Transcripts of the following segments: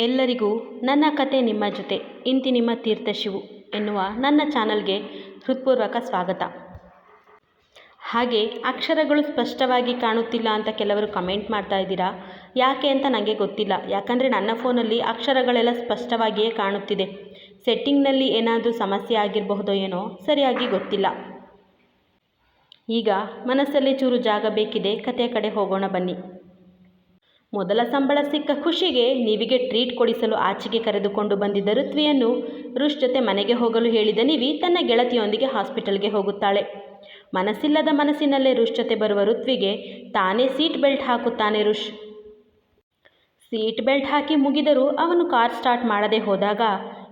ಎಲ್ಲರಿಗೂ ನನ್ನ ಕತೆ ನಿಮ್ಮ ಜೊತೆ, ಇಂತಿ ನಿಮ್ಮ ತೀರ್ಥಶಿವು ಎನ್ನುವ ನನ್ನ ಚಾನಲ್ಗೆ ಹೃತ್ಪೂರ್ವಕ ಸ್ವಾಗತ. ಹಾಗೆ ಅಕ್ಷರಗಳು ಸ್ಪಷ್ಟವಾಗಿ ಕಾಣುತ್ತಿಲ್ಲ ಅಂತ ಕೆಲವರು ಕಮೆಂಟ್ ಮಾಡ್ತಾ ಇದ್ದೀರಾ? ಯಾಕೆ ಅಂತ ನನಗೆ ಗೊತ್ತಿಲ್ಲ. ಯಾಕಂದರೆ ನನ್ನ ಫೋನಲ್ಲಿ ಅಕ್ಷರಗಳೆಲ್ಲ ಸ್ಪಷ್ಟವಾಗಿಯೇ ಕಾಣುತ್ತಿದೆ. ಸೆಟ್ಟಿಂಗ್ನಲ್ಲಿ ಏನಾದರೂ ಸಮಸ್ಯೆ ಆಗಿರಬಹುದೋ ಏನೋ ಸರಿಯಾಗಿ ಗೊತ್ತಿಲ್ಲ. ಈಗ ಮನಸ್ಸಲ್ಲಿ ಚೂರು ಜಾಗ ಬೇಕಿದೆ ಕತೆಯ ಕಡೆ ಹೋಗೋಣ ಬನ್ನಿ. ಮೊದಲ ಸಂಬಳ ಸಿಕ್ಕ ಖುಷಿಗೆ ನಿವಿಗೆ ಟ್ರೀಟ್ ಕೊಡಿಸಲು ಆಚೆಗೆ ಕರೆದುಕೊಂಡು ಬಂದಿದ್ದ ಋತ್ವಿಯನ್ನು ರುಷ್ ಜೊತೆ ಮನೆಗೆ ಹೋಗಲು ಹೇಳಿದ ನಿವಿ ತನ್ನ ಗೆಳತಿಯೊಂದಿಗೆ ಹಾಸ್ಪಿಟಲ್ಗೆ ಹೋಗುತ್ತಾಳೆ. ಮನಸ್ಸಿಲ್ಲದ ಮನಸ್ಸಿನಲ್ಲೇ ರುಷ್ ಜೊತೆ ಬರುವ ಋತ್ವಿಗೆ ತಾನೇ ಸೀಟ್ ಬೆಲ್ಟ್ ಹಾಕುತ್ತಾನೆ ರುಷ್ ಸೀಟ್ ಬೆಲ್ಟ್ ಹಾಕಿ ಮುಗಿದರೂ ಅವನು ಕಾರ್ ಸ್ಟಾರ್ಟ್ ಮಾಡದೆ ಹೋದಾಗ,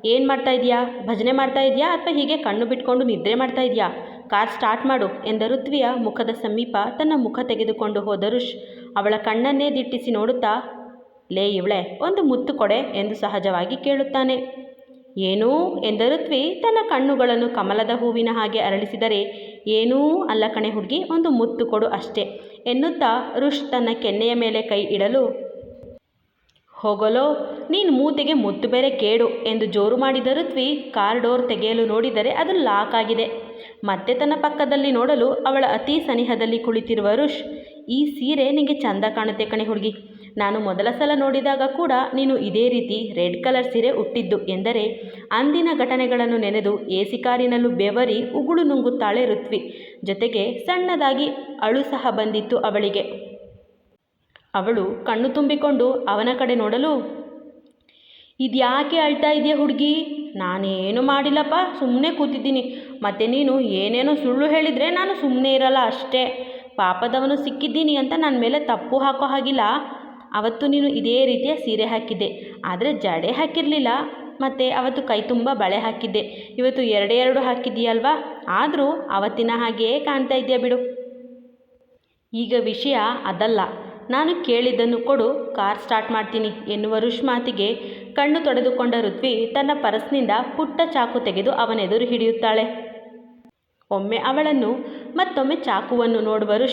ಏನು ಮಾಡ್ತಾ ಇದೆಯಾ ಭಜನೆ ಮಾಡ್ತಾ ಇದೆಯಾ ಅಥವಾ ಹೀಗೆ ಕಣ್ಣು ಬಿಟ್ಕೊಂಡು ನಿದ್ರೆ ಮಾಡ್ತಾ ಇದೆಯಾ ಕಾರ್ ಸ್ಟಾರ್ಟ್ ಮಾಡು ಎಂದ ಋತ್ವಿಯ ಮುಖದ ಸಮೀಪ ತನ್ನ ಮುಖ ತೆಗೆದುಕೊಂಡು ಹೋದ ರುಷ್ ಅವಳ ಕಣ್ಣನ್ನೇ ದಿಟ್ಟಿಸಿ ನೋಡುತ್ತಾ, ಲೇ ಇವಳೆ, ಒಂದು ಮುತ್ತು ಕೊಡೆ ಎಂದು ಸಹಜವಾಗಿ ಕೇಳುತ್ತಾನೆ. ಏನೂ ಎಂದ ಋತ್ವಿ ತನ್ನ ಕಣ್ಣುಗಳನ್ನು ಕಮಲದ ಹೂವಿನ ಹಾಗೆ ಅರಳಿಸಿದರೆ, ಏನೂ ಅಲ್ಲ ಕಣೆ ಹುಡುಗಿ, ಒಂದು ಮುತ್ತು ಕೊಡು ಅಷ್ಟೇ, ಎನ್ನುತ್ತಾ ರುಷ್ ತನ್ನ ಕೆನ್ನೆಯ ಮೇಲೆ ಕೈ ಇಡಲು, ಹೋಗಲೋ, ನೀನು ಮೂತಿಗೆ ಮುತ್ತು ಬೇರೆ ಕೇಡು, ಎಂದು ಜೋರು ಮಾಡಿದ ಋತ್ವಿ ಕಾರ್ ಡೋರ್ ತೆಗೆಯಲು ನೋಡಿದರೆ ಅದು ಲಾಕ್ ಆಗಿದೆ. ಮತ್ತೆ ತನ್ನ ಪಕ್ಕದಲ್ಲಿ ನೋಡಲು ಅವಳ ಅತಿ ಸನಿಹದಲ್ಲಿ ಕುಳಿತಿರುವ ರುಷ್ ಈ ಸೀರೆ ನಿಮಗೆ ಚಂದ ಕಾಣುತ್ತೆ ಕಣೆ ಹುಡುಗಿ. ನಾನು ಮೊದಲ ಸಲ ನೋಡಿದಾಗ ಕೂಡ ನೀನು ಇದೇ ರೀತಿ ರೆಡ್ ಕಲರ್ ಸೀರೆ ಉಟ್ಟಿದ್ದು ಎಂದರೆ ಅಂದಿನ ಘಟನೆಗಳನ್ನು ನೆನೆದು ಎಸಿ ಕಾರಿನಲ್ಲೂ ಬೆವರಿ ಉಗುಳು ನುಂಗುತ್ತಾಳೆ ಋತ್ವಿ. ಜೊತೆಗೆ ಸಣ್ಣದಾಗಿ ಅಳು ಸಹ ಬಂದಿತ್ತು ಅವಳಿಗೆ. ಅವಳು ಕಣ್ಣು ತುಂಬಿಕೊಂಡು, ಅವನ ಕಡೆ ನೋಡಲು, ಇದ್ಯಾಕೆ ಅಳ್ತಾ ಇದೆಯಾ ಹುಡುಗಿ? ನಾನೇನು ಮಾಡಿಲ್ಲಪ್ಪ ಸುಮ್ಮನೆ ಕೂತಿದ್ದೀನಿ. ಮತ್ತು ನೀನು ಏನೇನೋ ಸುಳ್ಳು ಹೇಳಿದರೆ ನಾನು ಸುಮ್ಮನೆ ಇರಲ್ಲ ಅಷ್ಟೇ. ಪಾಪದವನು ಸಿಕ್ಕಿದ್ದೀನಿ ಅಂತ ನನ್ನ ಮೇಲೆ ತಪ್ಪು ಹಾಕೋ ಹಾಗಿಲ್ಲ. ಅವತ್ತು ನೀನು ಇದೇ ರೀತಿಯ ಸೀರೆ ಹಾಕಿದ್ದೆ. ಆದರೆ ಜಡೆ ಹಾಕಿರಲಿಲ್ಲ. ಮತ್ತು ಅವತ್ತು ಕೈ ತುಂಬ ಬಳೆ ಹಾಕಿದ್ದೆ. ಇವತ್ತು ಎರಡೇ ಎರಡು ಹಾಕಿದ್ದೀಯಲ್ವಾ? ಆದರೂ ಅವತ್ತಿನ ಹಾಗೆಯೇ ಕಾಣ್ತಾ ಇದೆಯಾ ಬಿಡು. ಈಗ ವಿಷಯ ಅದಲ್ಲ. ನಾನು ಕೇಳಿದ್ದನ್ನು ಕೊಡು. ಕಾರ್ ಸ್ಟಾರ್ಟ್ ಮಾಡ್ತೀನಿ ಎನ್ನುವ ರುಷ್ ಮಾತಿಗೆ ಕಣ್ಣು ತೊಡೆದುಕೊಂಡ ಋತ್ವಿ ತನ್ನ ಪರಸ್ನಿಂದ ಪುಟ್ಟ ಚಾಕು ತೆಗೆದು ಅವನೆದುರು ಹಿಡಿಯುತ್ತಾಳೆ. ಒಮ್ಮೆ ಅವಳನ್ನು ಮತ್ತೊಮ್ಮೆ ಚಾಕುವನ್ನು ನೋಡುವರು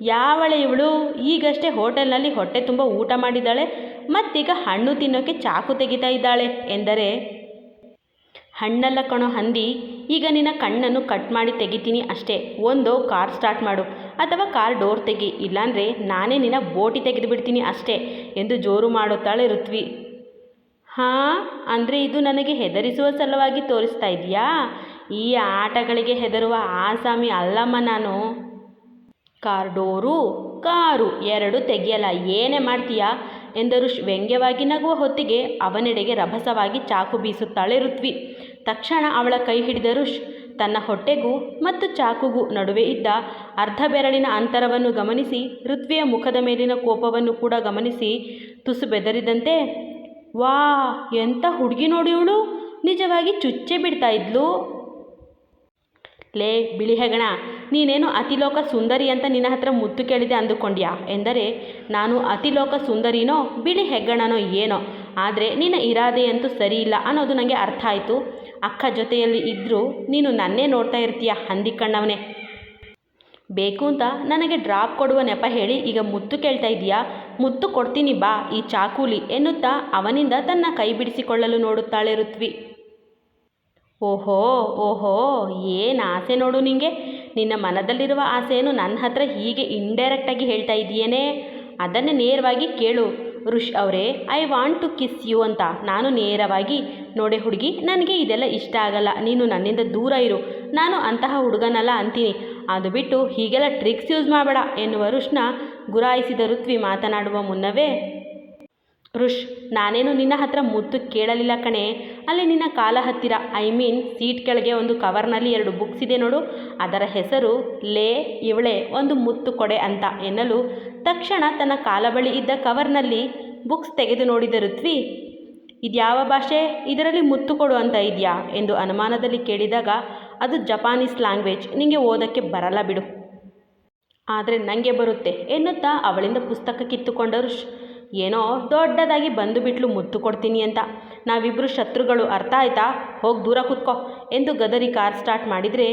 ಯಾವಳೆ ಇವಳು? ಈಗಷ್ಟೇ ಹೋಟೆಲ್ನಲ್ಲಿ ಹೊಟ್ಟೆ ತುಂಬ ಊಟ ಮಾಡಿದ್ದಾಳೆ, ಮತ್ತೀಗ ಹಣ್ಣು ತಿನ್ನೋಕ್ಕೆ ಚಾಕು ತೆಗಿತಾ ಇದ್ದಾಳೆ ಎಂದರೆ, ಹಣ್ಣಲ್ಲ ಕಣೋ ಹಂದಿ, ಈಗ ನಿನ್ನ ಕಣ್ಣನ್ನು ಕಟ್ ಮಾಡಿ ತೆಗಿತೀನಿ ಅಷ್ಟೇ, ಒಂದು ಕಾರ್ ಸ್ಟಾರ್ಟ್ ಮಾಡು, ಅಥವಾ ಕಾರ್ ಡೋರ್ ತೆಗಿ, ಇಲ್ಲಾಂದರೆ ನಾನೇ ನಿನ್ನ ಬೋಟಿ ತೆಗೆದು ಬಿಡ್ತೀನಿ ಅಷ್ಟೇ ಎಂದು ಜೋರು ಮಾಡುತ್ತಾಳೆ ಋತ್ವಿ. ಹಾಂ, ಅಂದರೆ ಇದು ನನಗೆ ಹೆದರಿಸುವ ಸಲುವಾಗಿ ತೋರಿಸ್ತಾ ಇದೆಯಾ? ಈ ಆಟಗಳಿಗೆ ಹೆದರುವ ಆಸಾಮಿ ಅಲ್ಲಮ್ಮ ನಾನು ಕಾರ್ಡೋರು, ಕಾರು, ಎರಡು ತೆಗೆಯಲ್ಲ, ಏನೇ ಮಾಡ್ತೀಯಾ? ಎಂದರು ವ್ಯಂಗ್ಯವಾಗಿ ನಗುವ ಹೊತ್ತಿಗೆ ಅವನೆಡೆಗೆ ರಭಸವಾಗಿ ಚಾಕು ಬೀಸುತ್ತಾಳೆ ಋತ್ವಿ. ತಕ್ಷಣ ಅವಳ ಕೈ ಹಿಡಿದ ರುಷ್ ತನ್ನ ಹೊಟ್ಟೆಗೂ ಮತ್ತು ಚಾಕುಗೂ ನಡುವೆ ಇದ್ದ ಅರ್ಧ ಬೆರಳಿನ ಅಂತರವನ್ನು ಗಮನಿಸಿ, ಋತ್ವಿಯ ಮುಖದ ಮೇಲಿನ ಕೋಪವನ್ನು ಕೂಡ ಗಮನಿಸಿ, ತುಸು ಬೆದರಿದಂತೆ ವಾ ಎಂಥ ಹುಡುಗಿ ನೋಡಿವಳು ನಿಜವಾಗಿ ಚುಚ್ಚೆ ಬಿಡ್ತಾ ಇದ್ಲು? ಲೇ, ಬಿಳಿ ಹೆಗಣ, ನೀನೇನು ಅತಿಲೋಕ ಸುಂದರಿ ಅಂತ ನಿನ್ನ ಹತ್ರ ಮುತ್ತು ಕೇಳಿದೆ ಅಂದುಕೊಂಡ್ಯಾ? ಎಂದರೆ, ನಾನು ಅತಿಲೋಕ ಸುಂದರಿನೋ, ಬಿಳಿ ಹೆಗ್ಗಣನೋ ಏನೋ, ಆದರೆ ನಿನ್ನ ಇರಾದೆಯಂತೂ ಸರಿ ಇಲ್ಲ ಅನ್ನೋದು ನನಗೆ ಅರ್ಥ ಆಯಿತು. ಅಕ್ಕ ಜೊತೆಯಲ್ಲಿ ಇದ್ದರೂ ನೀನು ನನ್ನೇ ನೋಡ್ತಾ ಇರ್ತೀಯ, ಹಂದಿ ಕಣ್ಣವನೇ? ಬೇಕು ಅಂತ ನನಗೆ ಡ್ರಾಪ್ ಕೊಡುವ ನೆಪ ಹೇಳಿ ಈಗ ಮುತ್ತು ಕೇಳ್ತಾ ಇದೀಯಾ ಮುತ್ತು ಕೊಡ್ತೀನಿ ಬಾ, ಈ ಚಾಕೂಲಿ, ಎನ್ನುತ್ತಾ ಅವನಿಂದ ತನ್ನ ಕೈ ಬಿಡಿಸಿಕೊಳ್ಳಲು ನೋಡುತ್ತಾಳೆ ಋತ್ವಿ. ಓಹೋ ಓಹೋ, ಏನು ಆಸೆ ನೋಡು ನಿಂಗೆ. ನಿನ್ನ ಮನದಲ್ಲಿರುವ ಆಸೆಯನ್ನು ನನ್ನ ಹತ್ರ ಹೀಗೆ ಇಂಡೈರೆಕ್ಟಾಗಿ ಹೇಳ್ತಾ ಇದೆಯೇನೇ ಅದನ್ನು ನೇರವಾಗಿ ಕೇಳು. ಋಷ್ ಅವರೇ I want to kiss you ಅಂತ. ನಾನು ನೇರವಾಗಿ, ನೋಡೆ ಹುಡುಗಿ, ನನಗೆ ಇದೆಲ್ಲ ಇಷ್ಟ ಆಗಲ್ಲ. ನೀನು ನನ್ನಿಂದ ದೂರ ಇರು. ನಾನು ಅಂತಹ ಹುಡುಗನಲ್ಲ ಅಂತೀನಿ. ಅದು ಬಿಟ್ಟು ಹೀಗೆಲ್ಲ ಟ್ರಿಕ್ಸ್ ಯೂಸ್ ಮಾಡಬೇಡ ಎನ್ನುವ ರುಷ್ನ ಗುರಾಯಿಸಿದ ಋತ್ವಿ ಮಾತನಾಡುವ ಮುನ್ನವೇ ಋಷ್, ನಾನೇನು ನಿನ್ನ ಹತ್ರ ಮುತ್ತು ಕೇಳಲಿಲ್ಲ ಕಣೆ. ಅಲ್ಲಿ ನಿನ್ನ ಕಾಲ ಹತ್ತಿರ, ಐ ಮೀನ್ ಸೀಟ್ ಕೆಳಗೆ ಒಂದು ಕವರ್ನಲ್ಲಿ ಎರಡು ಬುಕ್ಸ್ ಇದೆ ನೋಡು. ಅದರ ಹೆಸರು ಲೇ ಇವಳೆ, ಒಂದು ಮುತ್ತು ಕೊಡೆ ಅಂತ ಎನ್ನಲು ತಕ್ಷಣ ತನ್ನ ಕಾಲ ಬಳಿ ಇದ್ದ ಕವರ್ನಲ್ಲಿ ಬುಕ್ಸ್ ತೆಗೆದು ನೋಡಿದ ಋತ್ವಿ, ಇದ್ಯಾವ ಭಾಷೆ, ಇದರಲ್ಲಿ ಮುತ್ತು ಕೊಡು ಅಂತ ಇದೆಯಾ ಎಂದು ಅನುಮಾನದಲ್ಲಿ ಕೇಳಿದಾಗ, ಅದು ಜಪಾನೀಸ್ ಲ್ಯಾಂಗ್ವೇಜ್ ನಿಮಗೆ ಓದೋಕ್ಕೆ ಬರಲ್ಲ ಬಿಡು. ಆದರೆ ನನಗೆ ಬರುತ್ತೆ ಎನ್ನುತ್ತಾ ಅವಳಿಂದ ಪುಸ್ತಕ ಕಿತ್ತುಕೊಂಡ ಋಷ್ ಏನೋ ದೊಡ್ಡದಾಗಿ ಬಂದು ಬಿಟ್ಲು ಮುತ್ತು ಕೊಡ್ತೀನಿ ಅಂತ. ನಾವಿಬ್ಬರು ಶತ್ರುಗಳು, ಅರ್ಥ ಆಯ್ತಾ? ಹೋಗಿ ದೂರ ಕೂತ್ಕೋ ಎಂದು ಗದರಿ ಕಾರ್ ಸ್ಟಾರ್ಟ್ ಮಾಡಿದರೆ,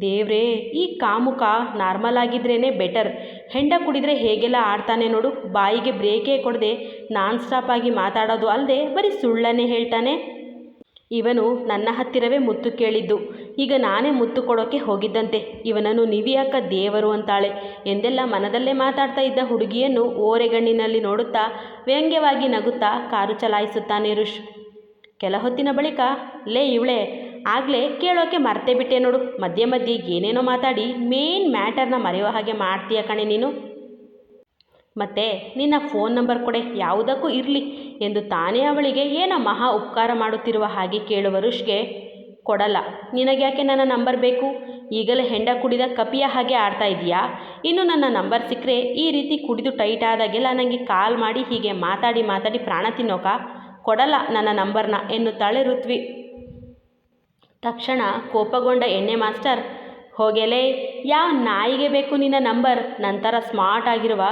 ದೇವ್ರೇ, ಈ ಕಾಮುಕ ನಾರ್ಮಲ್ ಆಗಿದ್ರೇ ಬೆಟರ್. ಹೆಂಡ ಕುಡಿದ್ರೆ ಹೇಗೆಲ್ಲ ಆಡ್ತಾನೆ ನೋಡು. ಬಾಯಿಗೆ ಬ್ರೇಕೇ ಕೊಡದೆ ನಾನ್ ಸ್ಟಾಪ್ ಆಗಿ ಮಾತಾಡೋದು ಅಲ್ಲದೆ ಬರೀ ಸುಳ್ಳನ್ನೇ ಹೇಳ್ತಾನೆ. ಇವನು ನನ್ನ ಹತ್ತಿರವೇ ಮುತ್ತು ಕೇಳಿದ್ದು. ಈಗ ನಾನೇ ಮುತ್ತು ಕೊಡೋಕೆ ಹೋಗಿದ್ದಂತೆ. ಇವನನ್ನು ನಿವಿಯಾಕ ದೇವರು ಅಂತಾಳೆ. ಎಂದೆಲ್ಲ ಮನದಲ್ಲೇ ಮಾತಾಡ್ತಾ ಇದ್ದ ಹುಡುಗಿಯನ್ನು ಓರೆಗಣ್ಣಿನಲ್ಲಿ ನೋಡುತ್ತಾ ವ್ಯಂಗ್ಯವಾಗಿ ನಗುತ್ತಾ ಕಾರು ಚಲಾಯಿಸುತ್ತಾನೆ ಋಷ್. ಕೆಲ ಹೊತ್ತಿನ ಬಳಿಕ, ಲೇ ಇವಳೆ, ಆಗಲೇ ಕೇಳೋಕೆ ಮರ್ತೇ ಬಿಟ್ಟೆ ನೋಡು. ಮಧ್ಯೆ ಮಧ್ಯೆ ಏನೇನೋ ಮಾತಾಡಿ ಮೇನ್ ಮ್ಯಾಟರ್ನ ಮರೆಯೋ ಹಾಗೆ ಮಾಡ್ತೀಯ ಕಣೆ ನೀನು. ಮತ್ತೆ ನಿನ್ನ ಫೋನ್ ನಂಬರ್ ಕೊಡೆ, ಯಾವುದಕ್ಕೂ ಇರಲಿ ಎಂದು ತಾನೇ ಅವಳಿಗೆ ಏನೋ ಮಹಾ ಉಪಕಾರ ಮಾಡುತ್ತಿರುವ ಹಾಗೆ ಕೇಳುವ ಋಷ್ಗೆ ಕೊಡಲ್ಲ. ನಿನಗ್ಯಾಕೆ ನನ್ನ ನಂಬರ್ ಬೇಕು? ಈಗಲೇ ಹೆಂಡ ಕುಡಿದ ಕಪಿಯ ಹಾಗೆ ಆಡ್ತಾ ಇದೆಯಾ ಇನ್ನು ನನ್ನ ನಂಬರ್ ಸಿಕ್ಕರೆ ಈ ರೀತಿ ಕುಡಿದು ಟೈಟ್ ಆದಾಗೆಲ್ಲ ನನಗೆ ಕಾಲ್ ಮಾಡಿ ಹೀಗೆ ಮಾತಾಡಿ ಮಾತಾಡಿ ಪ್ರಾಣ ತಿನ್ನೋಕ? ಕೊಡಲ್ಲ ನನ್ನ ನಂಬರ್ನ ಎನ್ನುತ್ತಾಳೆ ಋತ್ವಿ ತಕ್ಷಣ ಕೋಪಗೊಂಡ ಎಣ್ಣೆ ಮಾಸ್ಟರ್, ಹೋಗೆಲೇ, ಯಾವ ನಾಯಿಗೆ ಬೇಕು ನಿನ್ನ ನಂಬರ್? ನಂತರ ಸ್ಮಾರ್ಟ್ ಆಗಿರುವ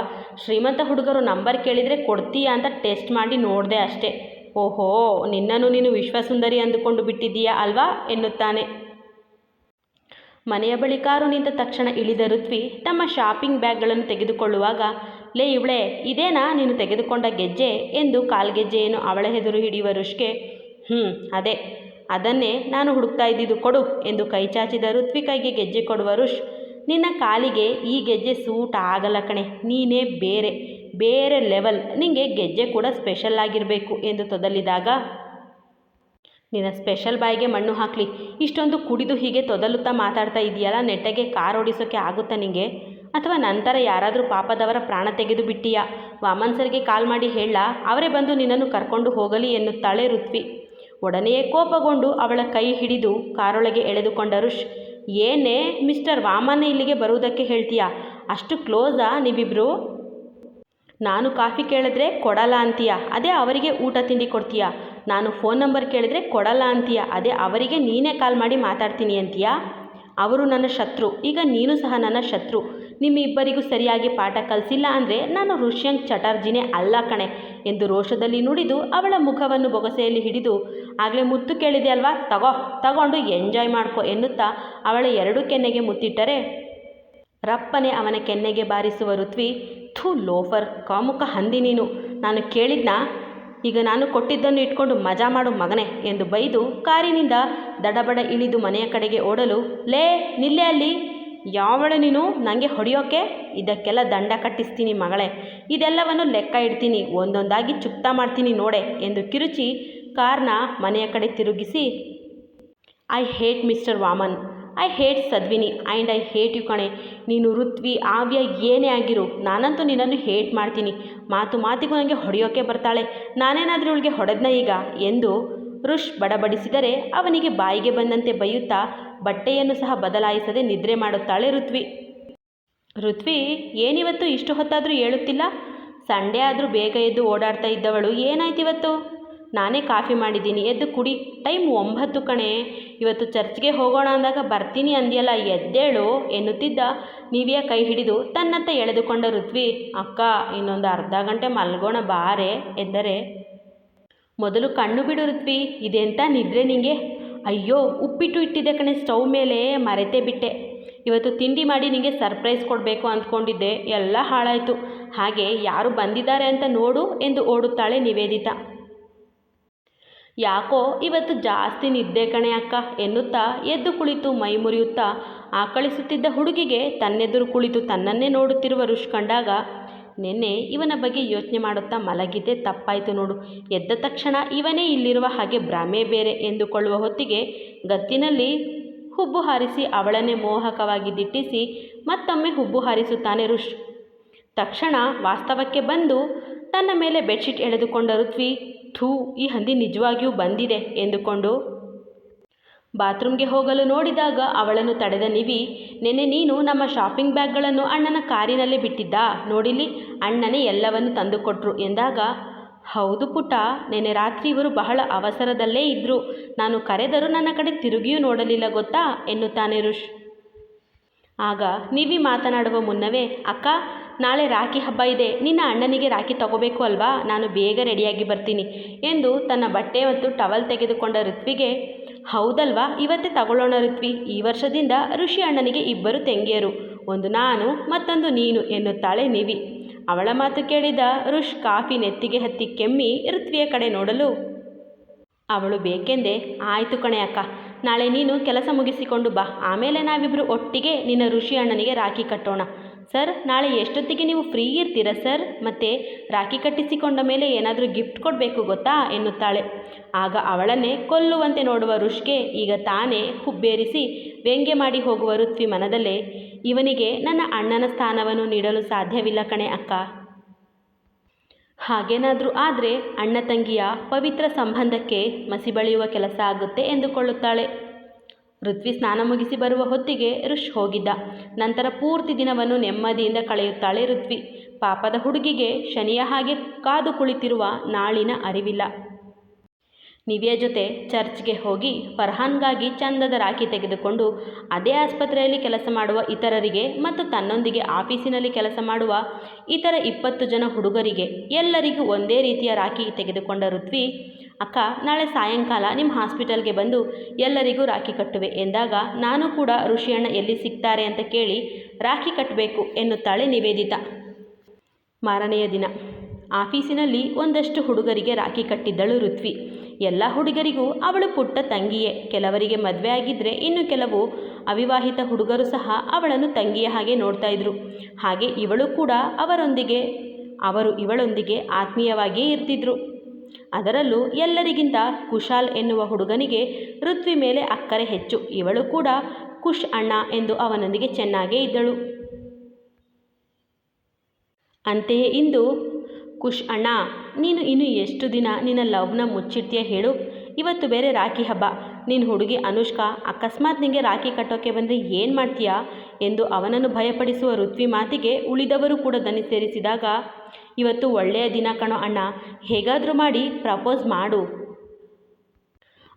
ಶ್ರೀಮಂತ ಹುಡುಗರು ನಂಬರ್ ಕೇಳಿದರೆ ಕೊಡ್ತೀಯಾ ಅಂತ ಟೆಸ್ಟ್ ಮಾಡಿ ನೋಡಿದೆ ಅಷ್ಟೇ. ಓಹೋ, ನಿನ್ನನ್ನು ನೀನು ವಿಶ್ವಸುಂದರಿ ಅಂದುಕೊಂಡು ಬಿಟ್ಟಿದ್ದೀಯಾ ಅಲ್ವಾ? ಎನ್ನುತ್ತಾನೆ. ಮನೆಯ ಬಳಿ ಕಾರು ನಿಂತ ತಕ್ಷಣ ಇಳಿದ ಋತ್ವಿ ತಮ್ಮ ಶಾಪಿಂಗ್ ಬ್ಯಾಗ್ಗಳನ್ನು ತೆಗೆದುಕೊಳ್ಳುವಾಗ, ಲೇ ಇವಳೆ, ಇದೇನಾ ನೀನು ತೆಗೆದುಕೊಂಡ ಗೆಜ್ಜೆ? ಎಂದು ಕಾಲ್ಗೆಜ್ಜೆಯನ್ನು ಅವಳ ಹೆದರು ಹಿಡಿಯುವ ಋಷ್ಗೆ ಹ್ಞೂ, ಅದೇ, ಅದನ್ನೇ ನಾನು ಹುಡುಕ್ತಾ ಇದ್ದಿದ್ದು ಕೊಡು ಎಂದು ಕೈಚಾಚಿದ ಋತ್ವಿ ಕೈಗೆ ಗೆಜ್ಜೆ ಕೊಡುವ ಋಷ್ ನಿನ್ನ ಕಾಲಿಗೆ ಈ ಗೆಜ್ಜೆ ಸೂಟ್ ಆಗಲ್ಲ ಕಣೆ, ನೀನೇ ಬೇರೆ. ಬೇರೆ ಲೆವೆಲ್ ನಿಂಗೆ ಗೆಜ್ಜೆ ಕೂಡ ಸ್ಪೆಷಲ್ ಆಗಿರಬೇಕು ಎಂದು ತೊದಲಿದಾಗ ನಿನ್ನ ಸ್ಪೆಷಲ್ ಬಾಯಿಗೆ ಮಣ್ಣು ಹಾಕಲಿ. ಇಷ್ಟೊಂದು ಕುಡಿದು ಹೀಗೆ ತೊದಲುತ್ತಾ ಮಾತಾಡ್ತಾ ಇದೆಯಲ್ಲ, ನೆಟ್ಟಗೆ ಕಾರ್ ಓಡಿಸೋಕ್ಕೆ ಆಗುತ್ತಾ ನಿಂಗೆ? ಅಥವಾ ನಂತರ ಯಾರಾದರೂ ಪಾಪದವರ ಪ್ರಾಣ ತೆಗೆದು ಬಿಟ್ಟಿಯಾ? ವಾಮನ್ ಸರ್ಗೆ ಕಾಲ್ ಮಾಡಿ ಹೇಳ, ಅವರೇ ಬಂದು ನಿನ್ನನ್ನು ಕರ್ಕೊಂಡು ಹೋಗಲಿ ಎನ್ನುತ್ತಾಳೆ ಋತ್ವಿ. ಒಡನೆಯೇ ಕೋಪಗೊಂಡು ಅವಳ ಕೈ ಹಿಡಿದು ಕಾರೊಳಗೆ ಎಳೆದುಕೊಂಡ ಋಷ್, ಏನೇ, ಮಿಸ್ಟರ್ ವಾಮನ ಇಲ್ಲಿಗೆ ಬರುವುದಕ್ಕೆ ಹೇಳ್ತೀಯಾ? ಅಷ್ಟು ಕ್ಲೋಸಾ ನೀವಿಬ್ರು? ನಾನು ಕಾಫಿ ಕೇಳಿದ್ರೆ ಕೊಡಲ್ಲ ಅಂತೀಯ? ಅದೇ ಅವರಿಗೆ ಊಟ ತಿಂಡಿ ಕೊಡ್ತೀಯ? ನಾನು ಫೋನ್ ನಂಬರ್ ಕೇಳಿದ್ರೆ ಕೊಡಲ್ಲ ಅಂತೀಯ? ಅದೇ ಅವರಿಗೆ ನೀನೇ ಕಾಲ್ ಮಾಡಿ ಮಾತಾಡ್ತೀನಿ ಅಂತೀಯ? ಅವರು ನನ್ನ ಶತ್ರು. ಈಗ ನೀನು ಸಹ ನನ್ನ ಶತ್ರು. ನಿಮ್ಮಿಬ್ಬರಿಗೂ ಸರಿಯಾಗಿ ಪಾಠ ಕಲಿಸಿಲ್ಲ ಅಂದರೆ ನಾನು ಋಷ್ಯಂಕ್ ಚಟರ್ಜಿನೇ ಅಲ್ಲ ಕಣೆ ಎಂದು ರೋಷದಲ್ಲಿ ನುಡಿದು ಅವಳ ಮುಖವನ್ನು ಬೊಗಸೆಯಲ್ಲಿ ಹಿಡಿದು, ಆಗಲೇ ಮುತ್ತು ಕೇಳಿದೆ ಅಲ್ವಾ? ತಗೋ, ತಗೊಂಡು ಎಂಜಾಯ್ ಮಾಡ್ಕೊ ಎನ್ನುತ್ತಾ ಅವಳ ಎರಡು ಕೆನ್ನೆಗೆ ಮುತ್ತಿಟ್ಟರೆ, ರಪ್ಪನೆ ಅವನ ಕೆನ್ನೆಗೆ ಬಾರಿಸುವ ಋತ್ವಿ ಥೂ ಲೋಫರ್, ಕಾಮುಕ ಹಂದಿ ನೀನು. ನಾನು ಕೇಳಿದ್ನಾ? ಈಗ ನಾನು ಕೊಟ್ಟಿದ್ದನ್ನು ಇಟ್ಕೊಂಡು ಮಜಾ ಮಾಡು ಮಗನೇ ಎಂದು ಬೈದು ಕಾರಿನಿಂದ ದಡಬಡ ಇಳಿದು ಮನೆಯ ಕಡೆಗೆ ಓಡಲು, ಲೇ, ನಿಲ್ಲೆ ಅಲ್ಲಿ. ಯಾವಳೆ ನೀನು? ನನಗೆ ಹೊಡೆಯೋಕೆ? ಇದಕ್ಕೆಲ್ಲ ದಂಡ ಕಟ್ಟಿಸ್ತೀನಿ ಮಗಳೇ. ಇದೆಲ್ಲವನ್ನು ಲೆಕ್ಕ ಇಡ್ತೀನಿ, ಒಂದೊಂದಾಗಿ ಚುಕ್ತಾ ಮಾಡ್ತೀನಿ ನೋಡೆ ಎಂದು ಕಿರುಚಿ ಕಾರ್ನ ಮನೆಯ ಕಡೆ ತಿರುಗಿಸಿ, I hate mister Vaman I hate Sadvini and I hate you ಕಣೆ. ನೀನು ಋತ್ವಿ, ಆವ್ಯ ಏನೇ ಆಗಿರು, ನಾನಂತೂ ನಿನ್ನನ್ನು ಹೇಟ್ ಮಾಡ್ತೀನಿ. ಮಾತು ಮಾತಿಗೂ ನನಗೆ ಹೊಡೆಯೋಕೆ ಬರ್ತಾಳೆ. ನಾನೇನಾದರೂ ಇವಳಿಗೆ ಹೊಡೆದ್ನ ಈಗ? ಎಂದು ಋಷ್ ಬಡಬಡಿಸಿದರೆ ಅವನಿಗೆ ಬಾಯಿಗೆ ಬಂದಂತೆ ಬೈಯುತ್ತಾ ಬಟ್ಟೆಯನ್ನು ಸಹ ಬದಲಾಯಿಸದೆ ನಿದ್ರೆ ಮಾಡುತ್ತಾಳೆ ಋತ್ವಿ. ಋತ್ವಿ, ಏನಿವತ್ತು ಇಷ್ಟು ಹೊತ್ತಾದರೂ ಹೇಳುತ್ತಿಲ್ಲ ಸಂಡೇ ಆದರೂ ಬೇಗ ಎದ್ದು ಓಡಾಡ್ತಾ ಇದ್ದವಳು ಏನಾಯ್ತು ಇವತ್ತು ನಾನೇ ಕಾಫಿ ಮಾಡಿದ್ದೀನಿ, ಎದ್ದು ಕುಡಿ. ಟೈಮ್ ಒಂಬತ್ತು ಕಣೆ. ಇವತ್ತು ಚರ್ಚ್ಗೆ ಹೋಗೋಣ ಅಂದಾಗ ಬರ್ತೀನಿ ಅಂದಿಯಲ್ಲ, ಎದ್ದೇಳು, ಎನ್ನುತ್ತಿದ್ದ ನೀವಿಯ ಕೈ ಹಿಡಿದು ತನ್ನತ್ತ ಎಳೆದುಕೊಂಡ ಋತ್ವಿ. ಅಕ್ಕ, ಇನ್ನೊಂದು ಅರ್ಧ ಗಂಟೆ ಮಲ್ಗೋಣ ಬಾರೆ, ಎಂದರೆ. ಮೊದಲು ಕಣ್ಣು ಬಿಡು ಋತ್ವಿ, ಇದೆಂತ ನಿದ್ರೆ ನಿಂಗೆ? ಅಯ್ಯೋ, ಉಪ್ಪಿಟ್ಟು ಇಟ್ಟಿದ್ದೆ ಕಣೆ ಸ್ಟವ್ ಮೇಲೆ, ಮರೆತೇ ಬಿಟ್ಟೆ. ಇವತ್ತು ತಿಂಡಿ ಮಾಡಿ ನಿಂಗೆ ಸರ್ಪ್ರೈಸ್ ಕೊಡಬೇಕು ಅಂದ್ಕೊಂಡಿದ್ದೆ, ಎಲ್ಲ ಹಾಳಾಯಿತು. ಹಾಗೆ ಯಾರು ಬಂದಿದ್ದಾರೆ ಅಂತ ನೋಡು ಎಂದು ಓಡುತ್ತಾಳೆ ನಿವೇದಿತಾ. ಯಾಕೋ ಇವತ್ತು ಜಾಸ್ತಿ ನಿದ್ದೆ ಕಣೆ ಅಕ್ಕ ಎನ್ನುತ್ತಾ ಎದ್ದು ಕುಳಿತು ಮೈ ಮುರಿಯುತ್ತಾ ಆಕಳಿಸುತ್ತಿದ್ದ ಹುಡುಗಿಗೆ ತನ್ನೆದುರು ಕುಳಿತು ತನ್ನನ್ನೇ ನೋಡುತ್ತಿರುವ ರುಷ್ ಕಂಡಾಗ, ನಿನ್ನೆ ಇವನ ಬಗ್ಗೆ ಯೋಚನೆ ಮಾಡುತ್ತಾ ಮಲಗಿದ್ದೆ, ತಪ್ಪಾಯಿತು ನೋಡು. ಎದ್ದ ತಕ್ಷಣ ಇವನೇ ಇಲ್ಲಿರುವ ಹಾಗೆ ಭ್ರಮೆ ಬೇರೆ ಎಂದುಕೊಳ್ಳುವ ಹೊತ್ತಿಗೆ ಗತ್ತಿನಲ್ಲಿ ಹುಬ್ಬು ಹಾರಿಸಿ ಅವಳನ್ನೇ ಮೋಹಕವಾಗಿ ದಿಟ್ಟಿಸಿ ಮತ್ತೊಮ್ಮೆ ಹುಬ್ಬು ಹಾರಿಸುತ್ತಾನೆ ರುಷ್. ತಕ್ಷಣ ವಾಸ್ತವಕ್ಕೆ ಬಂದು ತನ್ನ ಮೇಲೆ ಬೆಡ್ಶೀಟ್ ಎಳೆದುಕೊಂಡ ಋತ್ವಿ ಥೂ ಈ ಹಂದಿ ನಿಜವಾಗಿಯೂ ಬಂದಿದೆ ಎಂದುಕೊಂಡು. ಬಾತ್ರೂಮ್ಗೆ ಹೋಗಲು ನೋಡಿದಾಗ ಅವಳನ್ನು ತಡೆದ ನಿವಿ ನೆನೆ ನೀನು ನಮ್ಮ ಶಾಪಿಂಗ್ ಬ್ಯಾಗ್ಗಳನ್ನು ಅಣ್ಣನ ಕಾರಿನಲ್ಲೇ ಬಿಟ್ಟಿದ್ದ? ನೋಡಿಲಿ ಅಣ್ಣನೇ ಎಲ್ಲವನ್ನು ತಂದುಕೊಟ್ರು ಎಂದಾಗ, ಹೌದು ಪುಟ ನೆನೆ ರಾತ್ರಿ ಇವರು ಬಹಳ ಅವಸರದಲ್ಲೇ ಇದ್ದರು ನಾನು ಕರೆದರೂ ನನ್ನ ಕಡೆ ತಿರುಗಿಯೂ ನೋಡಲಿಲ್ಲ ಗೊತ್ತಾ? ಎನ್ನುತ್ತಾನೆ ಋಷ್ ಆಗ ನಿವಿ ಮಾತನಾಡುವ ಮುನ್ನವೇ, ಅಕ್ಕ ನಾಳೆ ರಾಖಿ ಹಬ್ಬ ಇದೆ, ನಿನ್ನ ಅಣ್ಣನಿಗೆ ರಾಖಿ ತಗೋಬೇಕು ಅಲ್ವಾ? ನಾನು ಬೇಗ ರೆಡಿಯಾಗಿ ಬರ್ತೀನಿ ಎಂದು ತನ್ನ ಬಟ್ಟೆ ಮತ್ತು ಟವಲ್ ತೆಗೆದುಕೊಂಡ ಋತ್ವಿಗೆ, ಹೌದಲ್ವಾ? ಇವತ್ತೇ ತಗೊಳ್ಳೋಣ ಋತ್ವಿ. ಈ ವರ್ಷದಿಂದ ಋಷಿ ಅಣ್ಣನಿಗೆ ಇಬ್ಬರು ತಂಗಿಯರು, ಒಂದು ನಾನು, ಮತ್ತೊಂದು ನೀನು ಎನ್ನುತ್ತಾಳೆ ನಿವಿ. ಅವಳ ಮಾತು ಕೇಳಿದ ಋಷ್ ಕಾಫಿ ನೆತ್ತಿಗೆ ಹತ್ತಿ ಕೆಮ್ಮಿ ಋತ್ವಿಯ ಕಡೆ ನೋಡಲು, ಅವಳು ಬೇಕೆಂದೆ? ಆಯಿತು ಕಣೆ ಅಕ್ಕ, ನಾಳೆ ನೀನು ಕೆಲಸ ಮುಗಿಸಿಕೊಂಡು ಬಾ. ಆಮೇಲೆ ನಾವಿಬ್ಬರು ಒಟ್ಟಿಗೆ ನಿನ್ನ ಋಷಿ ಅಣ್ಣನಿಗೆ ರಾಖಿ ಕಟ್ಟೋಣ. ಸರ್, ನಾಳೆ ಎಷ್ಟೊತ್ತಿಗೆ ನೀವು ಫ್ರೀ ಇರ್ತೀರಾ ಸರ್? ಮತ್ತೆ ರಾಖಿ ಕಟ್ಟಿಸಿಕೊಂಡ ಮೇಲೆ ಏನಾದರೂ ಗಿಫ್ಟ್ ಕೊಡಬೇಕು ಗೊತ್ತಾ? ಎನ್ನುತ್ತಾಳೆ. ಆಗ ಅವಳನ್ನೇ ಕೊಲ್ಲುವಂತೆ ನೋಡುವ ಋಷ್ಗೆ ಈಗ ತಾನೇ ಹುಬ್ಬೇರಿಸಿ ವ್ಯಂಗ್ಯ ಮಾಡಿ ಹೋಗುವ ಋತ್ವಿ ಮನದಲ್ಲೇ, ಇವನಿಗೆ ನನ್ನ ಅಣ್ಣನ ಸ್ಥಾನವನ್ನು ನೀಡಲು ಸಾಧ್ಯವಿಲ್ಲ ಕಣೆ ಅಕ್ಕ. ಹಾಗೇನಾದರೂ ಆದರೆ ಅಣ್ಣ ತಂಗಿಯ ಪವಿತ್ರ ಸಂಬಂಧಕ್ಕೆ ಮಸಿ ಬಳಿಯುವ ಕೆಲಸ ಆಗುತ್ತೆ ಎಂದುಕೊಳ್ಳುತ್ತಾಳೆ. ಋತ್ವಿ ಸ್ನಾನ ಮುಗಿಸಿ ಬರುವ ಹೊತ್ತಿಗೆ ಋಷ್ ಹೋಗಿದ್ದ. ನಂತರ ಪೂರ್ತಿ ದಿನವನ್ನು ನೆಮ್ಮದಿಯಿಂದ ಕಳೆಯುತ್ತಾಳೆ ಋತ್ವಿ. ಪಾಪದ ಹುಡುಗಿಗೆ ಶನಿಯ ಹಾಗೆ ಕಾದು ಕುಳಿತಿರುವ ನಾಳಿನ ಅರಿವಿಲ್ಲ. ನಿವಿಯ ಜೊತೆ ಚರ್ಚ್ಗೆ ಹೋಗಿ ಫರ್ಹಾನ್ಗಾಗಿ ಚಂದದ ರಾಖಿ ತೆಗೆದುಕೊಂಡು ಅದೇ ಆಸ್ಪತ್ರೆಯಲ್ಲಿ ಕೆಲಸ ಮಾಡುವ ಇತರರಿಗೆ ಮತ್ತು ತನ್ನೊಂದಿಗೆ ಆಫೀಸಿನಲ್ಲಿ ಕೆಲಸ ಮಾಡುವ ಇತರ ಇಪ್ಪತ್ತು ಜನ ಹುಡುಗರಿಗೆ ಎಲ್ಲರಿಗೂ ಒಂದೇ ರೀತಿಯ ರಾಖಿ ತೆಗೆದುಕೊಂಡ ಋತ್ವಿ, ಅಕ್ಕ, ನಾಳೆ ಸಾಯಂಕಾಲ ನಿಮ್ಮ ಹಾಸ್ಪಿಟಲ್ಗೆ ಬಂದು ಎಲ್ಲರಿಗೂ ರಾಖಿ ಕಟ್ಟುವೆ. ಎಂದಾಗ ನಾನು ಕೂಡ ಋಷಿಯಣ್ಣ ಎಲ್ಲಿ ಸಿಗ್ತಾರೆ ಅಂತ ಕೇಳಿ ರಾಖಿ ಕಟ್ಟಬೇಕು ಎನ್ನುತ್ತಾಳೆ ನಿವೇದಿತಾ. ಮಾರನೆಯ ದಿನ. ಆಫೀಸಿನಲ್ಲಿ ಒಂದಷ್ಟು ಹುಡುಗರಿಗೆ ರಾಖಿ ಕಟ್ಟಿದ್ದಳು ಋತ್ವಿ. ಎಲ್ಲ ಹುಡುಗರಿಗೂ ಅವಳು ಪುಟ್ಟ ತಂಗಿಯೇ. ಕೆಲವರಿಗೆ ಮದುವೆ ಆಗಿದ್ದರೆ ಇನ್ನು ಕೆಲವು ಅವಿವಾಹಿತ ಹುಡುಗರು ಸಹ ಅವಳನ್ನು ತಂಗಿಯ ಹಾಗೆ ನೋಡ್ತಾ ಇದ್ರು. ಹಾಗೆ ಇವಳು ಕೂಡ ಅವರೊಂದಿಗೆ, ಅವರು ಇವಳೊಂದಿಗೆ ಆತ್ಮೀಯವಾಗಿಯೇ ಇರ್ತಿದ್ರು. ಅದರಲ್ಲೂ ಎಲ್ಲರಿಗಿಂತ ಕುಶಾಲ್ ಎನ್ನುವ ಹುಡುಗನಿಗೆ ಋತ್ವಿ ಮೇಲೆ ಅಕ್ಕರೆ ಹೆಚ್ಚು. ಇವಳು ಕೂಡ ಕುಶ್ ಅಣ್ಣ ಎಂದು ಅವನೊಂದಿಗೆ ಚೆನ್ನಾಗೇ ಇದ್ದಳು. ಅಂತೆಯೇ ಇಂದು ಕುಶ್ ಅಣ್ಣ, ನೀನು ಇನ್ನು ಎಷ್ಟು ದಿನ ನಿನ್ನ ಲವ್ನ ಮುಚ್ಚಿಡ್ತೀಯ ಹೇಳು. ಇವತ್ತು ಬೇರೆ ರಾಖಿ ಹಬ್ಬ. ನಿನ್ನ ಹುಡುಗಿ ಅನುಷ್ಕಾ, ಅಕಸ್ಮಾತ್ ನಿಂಗೆ ರಾಖಿ ಕಟ್ಟೋಕೆ ಬಂದರೆ ಏನು ಮಾಡ್ತೀಯಾ? ಎಂದು ಅವನನ್ನು ಭಯಪಡಿಸುವ ಋತ್ವಿ ಮಾತಿಗೆ ಉಳಿದವರು ಕೂಡ ದನಿ ಸೇರಿಸಿದಾಗ, ಇವತ್ತು ಒಳ್ಳೆಯ ದಿನ ಕಣೋ ಅಣ್ಣ, ಹೇಗಾದರೂ ಮಾಡಿ ಪ್ರಪೋಸ್ ಮಾಡು.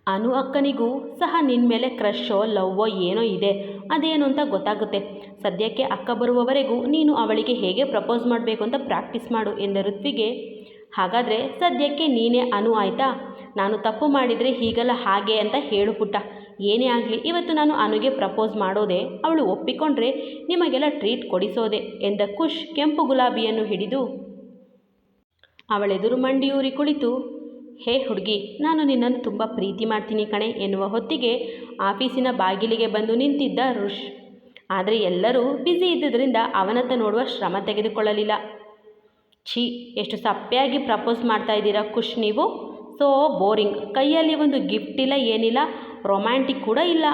ಅನು ಅಕ್ಕನಿಗೂ ಸಹ ನಿನ್ನ ಮೇಲೆ ಕ್ರಶ್ಶೋ ಲವ್ವೋ, ಏನೋ ಇದೆ. ಅದೇನು ಅಂತ ಗೊತ್ತಾಗುತ್ತೆ. ಸದ್ಯಕ್ಕೆ ಅಕ್ಕ ಬರುವವರೆಗೂ ನೀನು ಅವಳಿಗೆ ಹೇಗೆ ಪ್ರಪೋಸ್ ಮಾಡಬೇಕು ಅಂತ ಪ್ರಾಕ್ಟೀಸ್ ಮಾಡು ಎಂದ ಋತ್ವಿಗೆ, ಹಾಗಾದರೆ ಸದ್ಯಕ್ಕೆ ನೀನೇ ಅನು ಆಯಿತಾ? ನಾನು ತಪ್ಪು ಮಾಡಿದರೆ ಹೀಗಲ್ಲ ಹಾಗೆ ಅಂತ ಹೇಳು ಪುಟ್ಟ. ಏನೇ ಆಗಲಿ, ಇವತ್ತು ನಾನು ಅನುಗೆ ಪ್ರಪೋಸ್ ಮಾಡೋದೆ, ಅವಳು ಒಪ್ಪಿಕೊಂಡ್ರೆ ನಿಮಗೆಲ್ಲ ಟ್ರೀಟ್ ಕೊಡಿಸೋದೆ ಎಂದ ಖುಷ್ ಕೆಂಪು ಗುಲಾಬಿಯನ್ನು ಹಿಡಿದು, ಅವಳೆದುರು ಮಂಡಿಯೂರಿ ಕುಳಿತು, ಹೇ ಹುಡುಗಿ, ನಾನು ನಿನ್ನನ್ನು ತುಂಬ ಪ್ರೀತಿ ಮಾಡ್ತೀನಿ ಕಣೆ ಎನ್ನುವ ಹೊತ್ತಿಗೆ ಆಫೀಸಿನ ಬಾಗಿಲಿಗೆ ಬಂದು ನಿಂತಿದ್ದ ಋಷ್. ಆದರೆ ಎಲ್ಲರೂ ಬ್ಯುಸಿ ಇದ್ದುದರಿಂದ ಅವನತ್ತ ನೋಡುವ ಶ್ರಮ ತೆಗೆದುಕೊಳ್ಳಲಿಲ್ಲ. ಛೀ, ಎಷ್ಟು ಸಪ್ಪೆಯಾಗಿ ಪ್ರಪೋಸ್ ಮಾಡ್ತಾ ಇದ್ದೀರಾ ಖುಷ್ ನೀವು? ಸೋ ಬೋರಿಂಗ್ ಕೈಯಲ್ಲಿ ಒಂದು ಗಿಫ್ಟ್ ಇಲ್ಲ, ಏನಿಲ್ಲ ರೊಮ್ಯಾಂಟಿಕ್ ಕೂಡ ಇಲ್ಲ.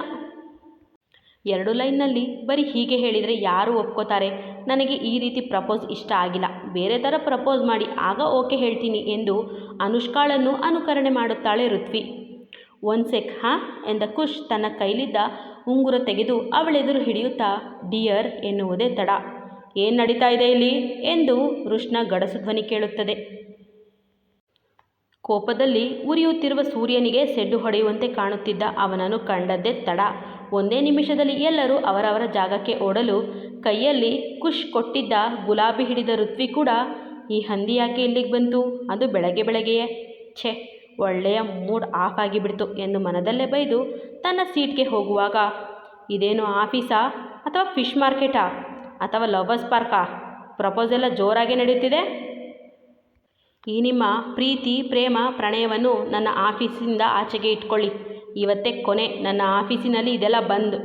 ಎರಡು ಲೈನ್ನಲ್ಲಿ ಬರೀ ಹೀಗೆ ಹೇಳಿದರೆ ಯಾರು ಒಪ್ಕೋತಾರೆ? ನನಗೆ ಈ ರೀತಿ ಪ್ರಪೋಸ್ ಇಷ್ಟ ಆಗಿಲ್ಲ. ಬೇರೆ ಥರ ಪ್ರಪೋಸ್ ಮಾಡಿ, ಆಗ ಓಕೆ ಹೇಳ್ತೀನಿ ಎಂದು ಅನುಷ್ಕಾಳನ್ನು ಅನುಕರಣೆ ಮಾಡುತ್ತಾಳೆ ಋತ್ವಿ. ಒನ್ ಸೆಕ್ ಹಾಂ ಎಂದ ಕುಶ್ ತನ್ನ ಕೈಲಿದ್ದ ಉಂಗುರ ತೆಗೆದು ಅವಳೆದುರು ಹಿಡಿಯುತ್ತಾ, ಡಿಯರ್ ಎನ್ನುವುದೇ ತಡ. ಏನು ನಡೀತಾ ಇದೆ ಇಲ್ಲಿ ಎಂದು ಋಷ್ನ ಗಡಸು ಧ್ವನಿ ಕೇಳುತ್ತದೆ. ಕೋಪದಲ್ಲಿ ಉರಿಯುತ್ತಿರುವ ಸೂರ್ಯನಿಗೆ ಸೆಡ್ಡು ಹೊಡೆಯುವಂತೆ ಕಾಣುತ್ತಿದ್ದ ಅವನನ್ನು ಕಂಡದ್ದೇ ತಡ. ಒಂದೇ ನಿಮಿಷದಲ್ಲಿ ಎಲ್ಲರೂ ಅವರವರ ಜಾಗಕ್ಕೆ ಓಡಲು ಕೈಯಲ್ಲಿ ಕುಶ್ ಕೊಟ್ಟಿದ್ದ ಗುಲಾಬಿ ಹಿಡಿದ ಋತ್ವಿ ಕೂಡ, ಈ ಹಂದಿ ಯಾಕೆ ಇಲ್ಲಿಗೆ ಬಂತು? ಅದು ಬೆಳಗ್ಗೆ ಬೆಳಗ್ಗೆಯೇ. ಛೆ ಒಳ್ಳೆಯ ಮೂಡ್ ಆಫ್ ಆಗಿಬಿಡ್ತು ಎಂದು ಮನದಲ್ಲೇ ಬೈದು ತನ್ನ ಸೀಟ್ಗೆ ಹೋಗುವಾಗ, ಇದೇನು ಆಫೀಸಾ ಅಥವಾ ಫಿಶ್ ಮಾರ್ಕೆಟಾ ಅಥವಾ ಲವರ್ಸ್ ಪಾರ್ಕಾ ಪ್ರಪೋಸ್ ಎಲ್ಲ ಜೋರಾಗಿ ನಡೆಯುತ್ತಿದೆ ಈ ನಿಮ್ಮ ಪ್ರೀತಿ, ಪ್ರೇಮ, ಪ್ರಣಯವನ್ನು ನನ್ನ ಆಫೀಸಿಂದ ಆಚೆಗೆ ಇಟ್ಕೊಳ್ಳಿ. ಇವತ್ತೇ ಕೊನೆ ನನ್ನ ಆಫೀಸಿನಲ್ಲಿ ಇದೆಲ್ಲ ಬಂದ್.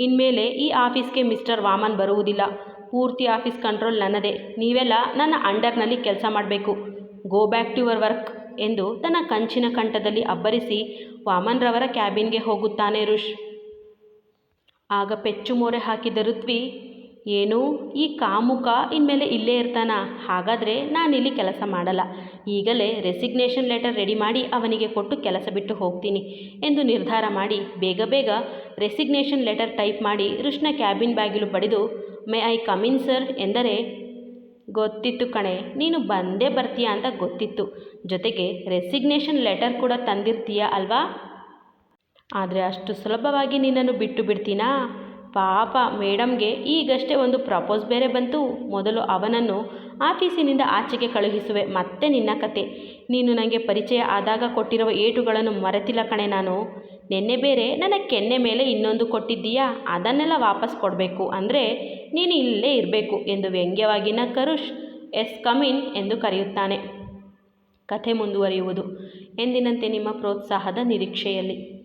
ಇನ್ಮೇಲೆ ಈ ಆಫೀಸ್ಗೆ ಮಿಸ್ಟರ್ ವಾಮನ್ ಬರುವುದಿಲ್ಲ. ಪೂರ್ತಿ ಆಫೀಸ್ ಕಂಟ್ರೋಲ್ ನನ್ನದೇ. ನೀವೆಲ್ಲ ನನ್ನ ಅಂಡರ್ನಲ್ಲಿ ಕೆಲಸ ಮಾಡಬೇಕು. Go back to your work ಎಂದು ತನ್ನ ಕಂಚಿನ ಕಂಠದಲ್ಲಿ ಅಬ್ಬರಿಸಿ ವಾಮನ್ರವರ ಕ್ಯಾಬಿನ್ಗೆ ಹೋಗುತ್ತಾನೆ ಋಷ್. ಆಗ ಪೆಚ್ಚು ಮೋರೆ ಹಾಕಿದ ಋತ್ವಿ, ಏನು ಈ ಕಾಮುಕ ಇನ್ಮೇಲೆ ಇಲ್ಲೇ ಇರ್ತಾನ? ಹಾಗಾದರೆ ನಾನಿಲ್ಲಿ ಕೆಲಸ ಮಾಡಲ್ಲ. ಈಗಲೇ ರೆಸಿಗ್ನೇಷನ್ ಲೆಟರ್ ರೆಡಿ ಮಾಡಿ ಅವನಿಗೆ ಕೊಟ್ಟು ಕೆಲಸ ಬಿಟ್ಟು ಹೋಗ್ತೀನಿ ಎಂದು ನಿರ್ಧಾರ ಮಾಡಿ ಬೇಗ ಬೇಗ ರೆಸಿಗ್ನೇಷನ್ ಲೆಟರ್ ಟೈಪ್ ಮಾಡಿ ಋಷ್ನ ಕ್ಯಾಬಿನ್ ಬ್ಯಾಗಿಲು ಪಡೆದು ಮೇ ಐ ಕಮಿನ್ ಸರ್ ಎಂದರೆ ಗೊತ್ತಿತ್ತು ಕಣೆ, ನೀನು ಬಂದೇ ಬರ್ತೀಯ ಅಂತ ಗೊತ್ತಿತ್ತು. ಜೊತೆಗೆ ರೆಸಿಗ್ನೇಷನ್ ಲೆಟರ್ ಕೂಡ ತಂದಿರ್ತೀಯ ಅಲ್ವಾ? ಆದರೆ ಅಷ್ಟು ಸುಲಭವಾಗಿ ನಿನ್ನನ್ನು ಬಿಟ್ಟು ಬಿಡ್ತೀನಾ? ಪಾಪ, ಮೇಡಮ್ಗೆ ಈಗಷ್ಟೇ ಒಂದು ಪ್ರಪೋಸ್ ಬೇರೆ ಬಂತು. ಮೊದಲು ಅವನನ್ನು ಆಫೀಸಿನಿಂದ ಆಚೆಗೆ ಕಳುಹಿಸುವೆ, ಮತ್ತೆ ನಿನ್ನ ಕತೆ. ನೀನು ನನಗೆ ಪರಿಚಯ ಆದಾಗ ಕೊಟ್ಟಿರುವ ಏಟುಗಳನ್ನು ಮರೆತಿಲ್ಲ ಕಣೆ ನಾನು. ನಿನ್ನೆ ಬೇರೆ ನನ್ನ ಕೆನ್ನೆ ಮೇಲೆ ಇನ್ನೊಂದು ಕೊಟ್ಟಿದ್ದೀಯಾ? ಅದನ್ನೆಲ್ಲ ವಾಪಸ್ ಕೊಡಬೇಕು. ಅಂದರೆ ನೀನು ಇಲ್ಲೇ ಇರಬೇಕು ಎಂದು ವ್ಯಂಗ್ಯವಾಗಿ ಕರುಷ್ ಎಸ್ ಕಮಿನ್ ಎಂದು ಕರೆಯುತ್ತಾನೆ. ಕಥೆ ಮುಂದುವರಿಯುವುದು ಎಂದಿನಂತೆ ನಿಮ್ಮ ಪ್ರೋತ್ಸಾಹದ ನಿರೀಕ್ಷೆಯಲ್ಲಿ.